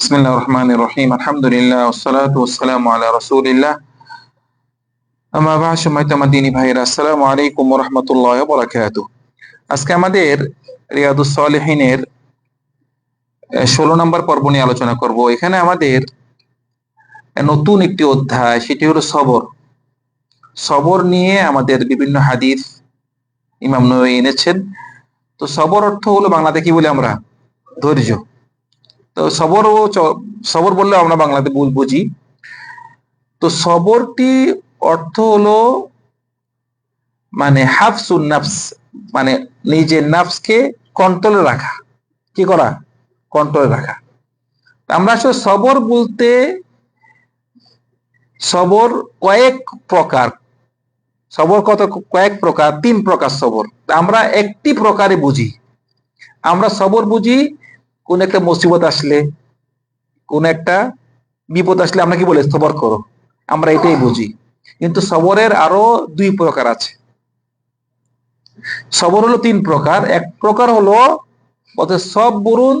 بسم الله الرحمن الرحيم الحمد لله والصلاة والسلام على رسول الله أما بعد সম্মানিত আমার দিনী ভাইরা আসসালামু আলাইকুম ওয়া রাহমাতুল্লাহি ওয়া বারাকাতুহু আজকে আমাদের রিয়াদুস সালিহিনের ষোলো নম্বর পর্ব নিয়ে আলোচনা করব এখানে আমাদের নতুন একটি অধ্যায় সেটি হলো সবর সবর নিয়ে আমাদের বিভিন্ন হাদিস ইমাম নবী এনেছেন তো সবর অর্থ হলো বাংলাতে কি বলি আমরা ধৈর্য তো সবর ও সবর বললে আমরা বাংলাতে বুঝি। তো সবরটি অর্থ হলো মানে হাফসুন নাফস মানে নিজের নাফসকে কন্ট্রোলে রাখা। কি করা? কন্ট্রোলে রাখা। আমরা আসলে সবর বলতে, সবর কয়েক প্রকার। সবর কত, কয়েক প্রকার, তিন প্রকার সবর। আমরা একটি প্রকারে বুঝি। আমরা সবর বুঝি কোন একটা মুসিবত আসলে, কোন একটা বিপদ আসলে আমরা কি বলে সবর করো। আমরা এটাই বুঝি। কিন্তু সবরের আরও দুই প্রকার আছে। সবর হলো তিন প্রকার। এক প্রকার হলো সব বরুন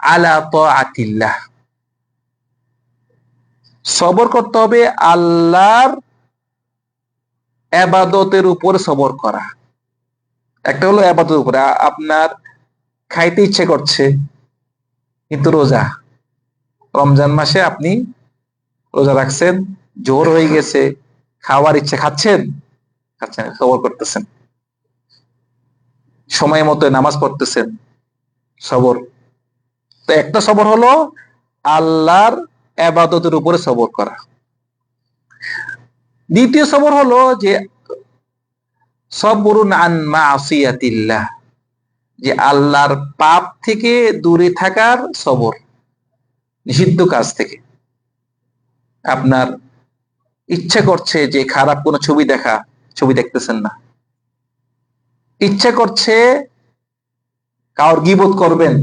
আলা তো আতিল্লাহ সবর করতে হবে আল্লাহর এবাদতের উপরে সবর করা। একটা হলো এবাদতের উপরে। আপনার খাইতে ইচ্ছে করছে, কিন্তু রোজা। রমজান মাসে আপনি রোজা রাখছেন, জোর হয়ে গেছে, খাওয়ার ইচ্ছে খাচ্ছেন খাচ্ছেন, সবর করতেছেন। সময় মতো নামাজ পড়তেছেন, সবর। তো একটা সবর হলো আল্লাহর এবাদতের উপরে সবর করা। দ্বিতীয় সবর হলো যে, সবরুন আন মাসিয়াতিল্লাহ। যে আল্লাহর পাপ থেকে দূরে থাকার সবর নিষিদ্ধ কাজ থেকে। আপনার ইচ্ছা করছে যে খারাপ কোনো ছবি দেখা ছবি দেখতেছেন না। ইচ্ছা করছে কাউর গিবোধ করবেন।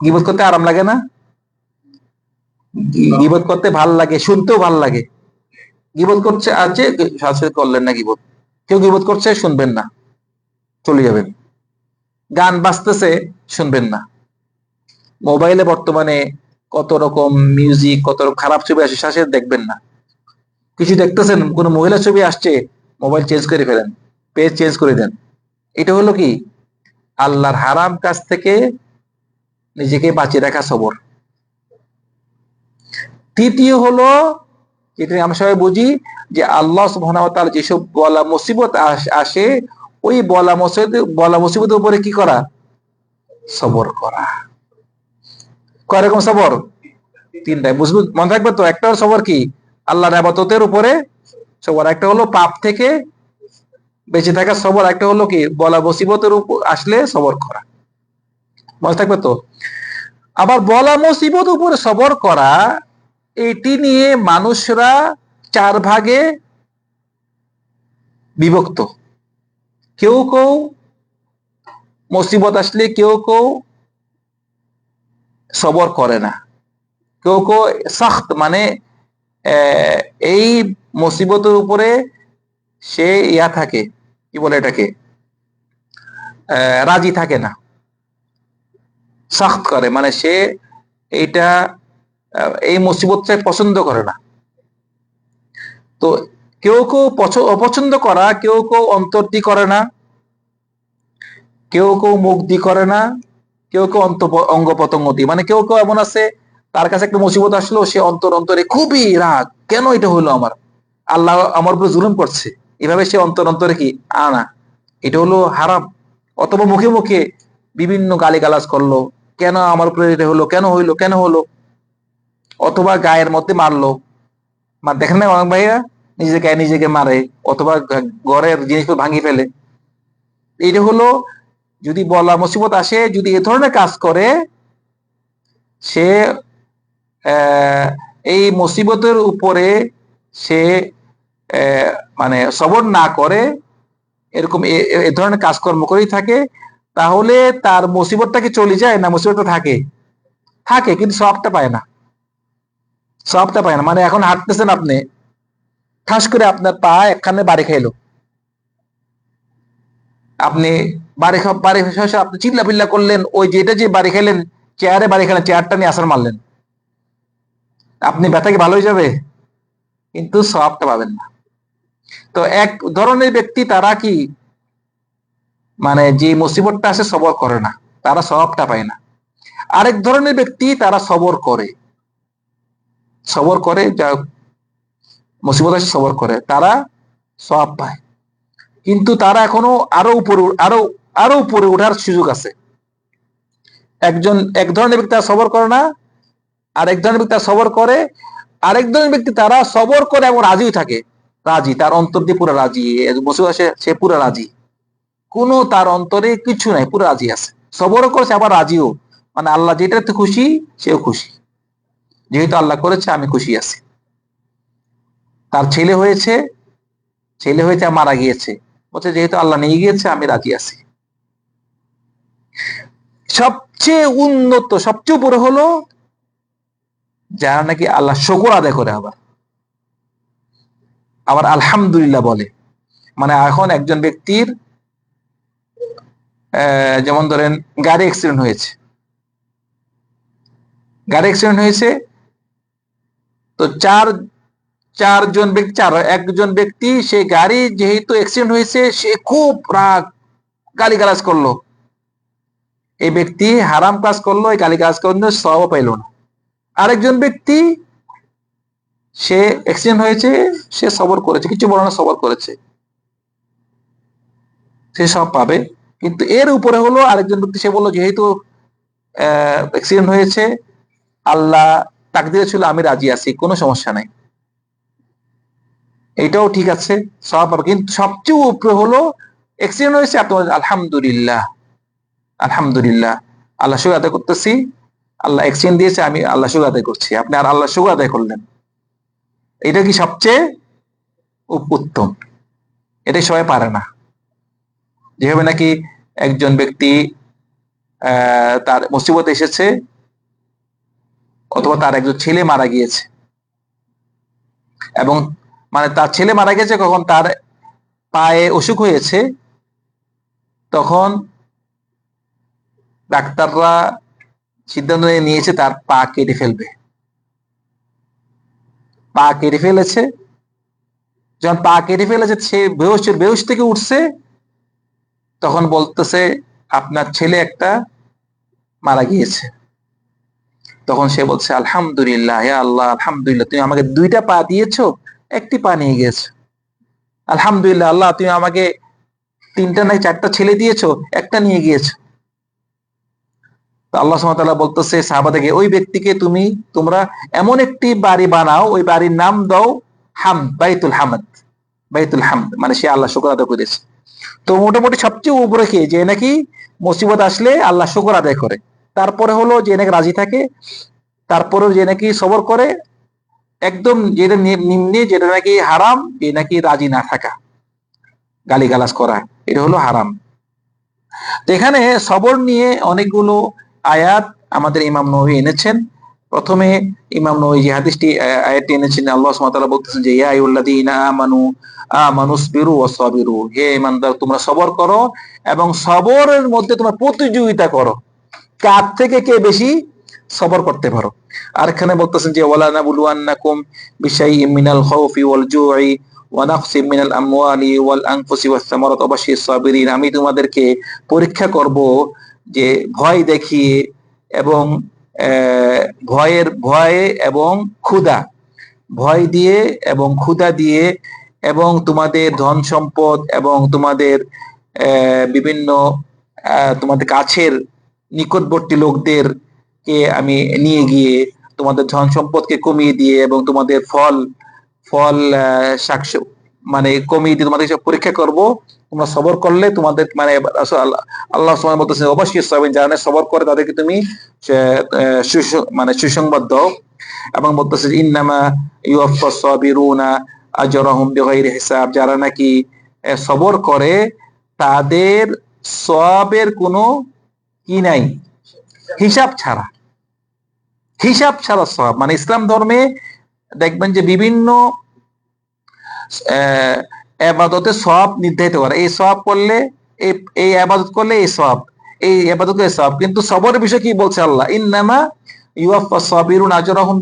গিবোধ করতে আরাম লাগে না? গিবোধ করতে ভালো লাগে শুনতেও ভালো লাগে। গিবোধ করছে আছে শাশুড়ি করলেন না গিবোধ কেউ গিবোধ করছে শুনবেন না। চলে যাবেন। গান বাজতেছে, শুনবেন না। মোবাইলে বর্তমানে কত রকম মিউজিক কত রকম খারাপ ছবি আসে শাসে দেখবেন না। কিছু দেখতেছেন, কোনো মহিলা ছবি আসছে, মোবাইল চেঞ্জ করে ফেলেন পেজ চেঞ্জ করে দেন। এটা হলো কি? আল্লাহর হারাম কাজ থেকে নিজেকে বাঁচিয়ে রাখা সবর। তৃতীয় হলো, যেটা আমরা সবাই বুঝি, যে আল্লাহ যেসব বলা মুসিবত আসে ওই বলা মুসিবত বলা মুসিবতের উপরে কি করা? সবর করা। কয় রকম সবর? তিনটাই। বুঝব? মনে রাখবে তো, একটা সবর কি? আল্লাহর আবাদতের উপরে সবর, একটা হলো পাপ থেকে বেঁচে থাকা সবর, একটা হলো কি? বলা মুসিবতের উপর আসলে সবর করা। মনে থাকবে তো? আবার বলা মুসিবত উপরে সবর করা, এটি নিয়ে মানুষরা চার ভাগে বিভক্ত। কেউ কেউ মুসিবত আসলে কেউ কেউ সবর করে না। কেউ কেউ সখ্ত মানে এই মুসিবতের উপরে সে ইয়া থাকে, কি বলে এটাকে? রাজি থাকে না। সখ্ত করে মানে সে এইটা এই মুসিবতটা পছন্দ করে না। তো কেউ কেউ পছ- অপছন্দ করা, কেউ কেউ অন্তর্দি করে না, কেউ কেউ মুখ দি করে না, কেউ কেউ অন্ত অঙ্গ পতঙ্গ দিয়ে। মানে কেউ কেউ এমন আছে, তার কাছে একটা মুসিবত আসলো, সে অন্তর অন্তরে খুবই রাগ, কেন এটা হলো আমার? আল্লাহ আমার উপরে জুলুম করছে। এভাবে সে অন্তর অন্তরে কি? আনা এটা হলো হারাম। অথবা মুখে মুখে বিভিন্ন গালিগালাজ করল, কেন আমার উপরে এটা হলো, কেন হইল, কেন হলো? অথবা গায়ের মধ্যে মারলো। মা দেখেন না অনেক ভাইয়া? নিজেকে নিজেকে মারে অথবা ঘরের জিনিসগুলো ভাঙি ফেলে। এটা হলো যদি বলা মুসিবত আসে, যদি এ ধরনের কাজ করে, সে এই মুসিবতের উপরে সে মানে সবর না করে, এরকম এ ধরনের কাজকর্ম করেই থাকে, তাহলে তার মুসিবতটা কি চলে যায় না মুসিবতটা থাকে? থাকে, কিন্তু সবটা পায় না। সবটা পায় না। মানে এখন হাঁটতেছেন আপনি ঠাস করে আপনার পা একখানে বাড়ি খাইলো। আপনি বাড়ি বাড়ি শেষে আপনি চিল্লা পিল্লা করলেন, ওই যে এটা যে বাড়ি খাইলেন, চেয়ারে বাড়ি খেলেন চেয়ারটা নিয়ে আসার মারলেন। আপনি ব্যথা কি ভালো হয়ে যাবে? কিন্তু সবটা পাবেন না। তো এক ধরনের ব্যক্তি তারা কি মানে যে মুসিবতটা আসে সবর করে না, তারা সবটা পায় না। আরেক ধরনের ব্যক্তি তারা সবর করে। সবর করে যা মুসিবত আসে সবর করে, তারা সব পায়। কিন্তু তারা এখনও আরও উপরে, আরও আরও উপরে ওঠার সুযোগ আছে। একজন, এক ধরনের ব্যক্তি তারা সবর করে না আর এক ধরনের ব্যক্তি তারা সবর করে, আরেক ধরনের ব্যক্তি তারা সবর করে এবং রাজিও থাকে। রাজি, তার অন্তর দিয়ে পুরো রাজি মুসিবত আসে, সে পুরো রাজি। কোনো তার অন্তরে কিছু নাই, পুরো রাজি আছে। সবরও করেছে, আবার রাজিও। মানে আল্লাহ যেটাতে খুশি, সেও খুশি। যেহেতু আল্লাহ করেছে, আমি খুশি আছি। তার ছেলে হয়েছে ছেলে হয়েছে মারা গিয়েছে। বলছে, যেহেতু আল্লাহ নিয়ে গিয়েছে, আমি রাজি আছি। সবচেয়ে উন্নত, সবচেয়ে উপরে হলো, যারা নাকি আল্লাহ শকর আদায় করে আবার। আবার আলহামদুলিল্লাহ বলে। মানে এখন একজন ব্যক্তির যেমন ধরেন, গাড়ি অ্যাক্সিডেন্ট হয়েছে। গাড়ি অ্যাক্সিডেন্ট হয়েছে, তো চার চারজন ব্যক্তি, চার, একজন ব্যক্তি, সে গাড়ি যেহেতু অ্যাক্সিডেন্ট হয়েছে, সে খুব রাগ গালি গালাজ করল। এই ব্যক্তি হারাম কাজ করল, এই গালি কাজ করল সব পাইল না। আরেকজন ব্যক্তি, সে অ্যাক্সিডেন্ট হয়েছে, সে সবর করেছে, কিছু বলো না, সবর করেছে। সে সব পাবে। কিন্তু এর উপরে হলো আরেকজন ব্যক্তি, সে বলল যেহেতু অ্যাক্সিডেন্ট হয়েছে, আল্লাহ তাকদিরে ছিল, আমি রাজি আছি, কোনো সমস্যা নাই। এটাও ঠিক আছে সব কিন্তু সবচেয়ে উপরে হলো এক্সিডেন্ট হয়েছে আপনার আলহামদুলিল্লাহ আলহামদুলিল্লাহ। আল্লাহ শুক্র আদায় করতেছি, আল্লাহ এক্সিডেন্ট দিয়েছে, আমি আল্লাহ শুক্র আদায় করছি। আপনি আর আল্লাহ শুক্র আদায় করলেন। এটা কি সবচেয়ে উত্তম? এটাই সবাই পারে না। যেভাবে নাকি একজন ব্যক্তি তার মুসিবত এসেছে, অথবা তার একজন ছেলে মারা গিয়েছে। এবং মানে তার ছেলে মারা গেছে, কখন তার পায়ে অসুখ হয়েছে, তখন ডাক্তাররা সিদ্ধান্ত নিয়েছে তার পা কেটে ফেলবে। পা কেটে ফেলেছে। যখন পা কেটে ফেলেছে, সে বেহস বেহস থেকে উঠছে, তখন বলতেছে, আপনার ছেলে একটা মারা গিয়েছে। তখন সে বলছে, আলহামদুলিল্লাহ, হে আল্লাহ, আলহামদুলিল্লাহ, তুমি আমাকে দুইটা পা দিয়েছ একটি পা নিয়ে গেছো আলহামদুলিল্লাহ, আল্লাহ, তুমি আমাকে তিনটা নাই চারটা ছেলে দিয়েছ, একটা নিয়ে গিয়েছো। আল্লাহ সুবহানাহু বলতেছে, সাহাবাদেরকে, ওই ব্যক্তিকে তুমি, তোমরা এমন একটি বাড়ি বানাও, ওই বাড়ির নাম দাও হাম, বাইতুল হামদ বাইতুল হামদ। মানে সে আল্লাহ শুকর আদায় করেছে তো মোটামুটি সবচেয়ে উপরে কে? যে নাকি মুসিবত আসলে আল্লাহ শুকর আদায় করে। তারপরে হলো যে নাকি রাজি থাকে, তারপরেও যে নাকি সবর করে একদম যেটা নিম্নে যেটা নাকি হারাম যে নাকি রাজি না থাকা। গালিগালাজ করা, এটা হলো হারাম। এখানে সবর নিয়ে অনেকগুলো আয়াত আমাদের ইমাম নবী এনেছেন। প্রথমে ইমাম নবী যে হাদিসটি আয়াতটি এনেছেন, আল্লাহ সুবহানাহু বলতেছেন যে, ইয়া আইয়ুল্লাযীনা আমানু, আমানুসবিরু ওয়া সাবিরু হে ইমানদার, তোমরা সবর করো এবং সবরের মধ্যে তোমরা প্রতিযোগিতা করো। কার থেকে কে বেশি সবর করতে পারো। আর এখানে বলতেছেন যে, ওয়ালা নাবুলুয়ান্নাকুম বিশাইইম মিনাল খাউফি ওয়াল জুই ওয়া নাকসিম মিনাল আমওয়ালি ওয়াল আনফুসি ওয়াস সামারাত ওয়া সাবিরিন। আমি তোমাদেরকে পরীক্ষা করব যে ভয় দেখিয়ে এবং ভয়ের ভয়ে এবং ক্ষুধা। ভয় দিয়ে এবং ক্ষুধা দিয়ে এবং তোমাদের ধন সম্পদ এবং তোমাদের বিভিন্ন তোমাদের কাছের নিকটবর্তী লোকদের কে আমি নিয়ে গিয়ে তোমাদের ধন সম্পদকে কমিয়ে দিয়ে এবং তোমাদের ফল ফল শাক মানে কমিয়ে দিয়ে তোমাদের সব পরীক্ষা করব। তোমরা সবর করলে তোমাদের মানে আল্লাহ সময় বলতেছে অবশ্যই সবেন যারা সবর করে তাদেরকে তুমি মানে সুসংবাদ দাও। এবং বলতেছে, ইন্নামা ইউয়াফা সাবিরুনা আজরাহুম বিগাইরি হিসাব। যারা নাকি সবর করে, তাদের সবের কোনো কি নাই? হিসাব ছাড়া। হিসাব ছাড়া সব। মানে ইসলাম ধর্মে দেখবেন যে বিভিন্ন আবাদতে সব নির্ধারিত করে। এই সব করলে, এই আবাদত করলে এই সব, এই এবাদতের সব। কিন্তু সবরের বিষয় কি বলছে আল্লাহ?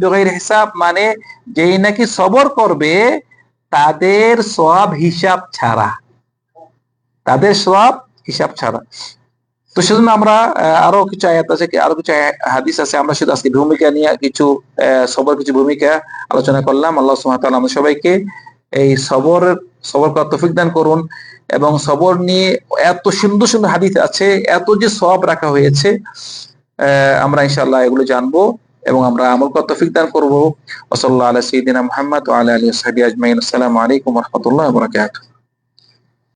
বিগাইরি হিসাব মানে যেই নাকি সবর করবে, তাদের সব হিসাব ছাড়া। তাদের সব হিসাব ছাড়া। তো সেজন্য আমরা আরও কিছু আয়াত আছে, কি- আরও কিছু হাদিস আছে, আমরা শুধু আজকে ভূমিকা নিয়ে কিছু সবর, কিছু ভূমিকা আলোচনা করলাম। আল্লাহ ওয়া আমাদের সবাইকে এই সবর সবর করার তৌফিক দান করুন এবং সবর নিয়ে এত সুন্দর সুন্দর হাদিস আছে, এত যে সব রাখা হয়েছে আমরা ইনশাল্লাহ এগুলো জানব এবং আমরা আমল করার তৌফিক দান করব। ওসল্লাহ আলা সাইয়্যিদিনা মুহাম্মদ ওয়া আলা সাহবিহি আজমাইন। আসসালামু আলাইকুম রাহমাতুল্লাহি বারাকাতুহু।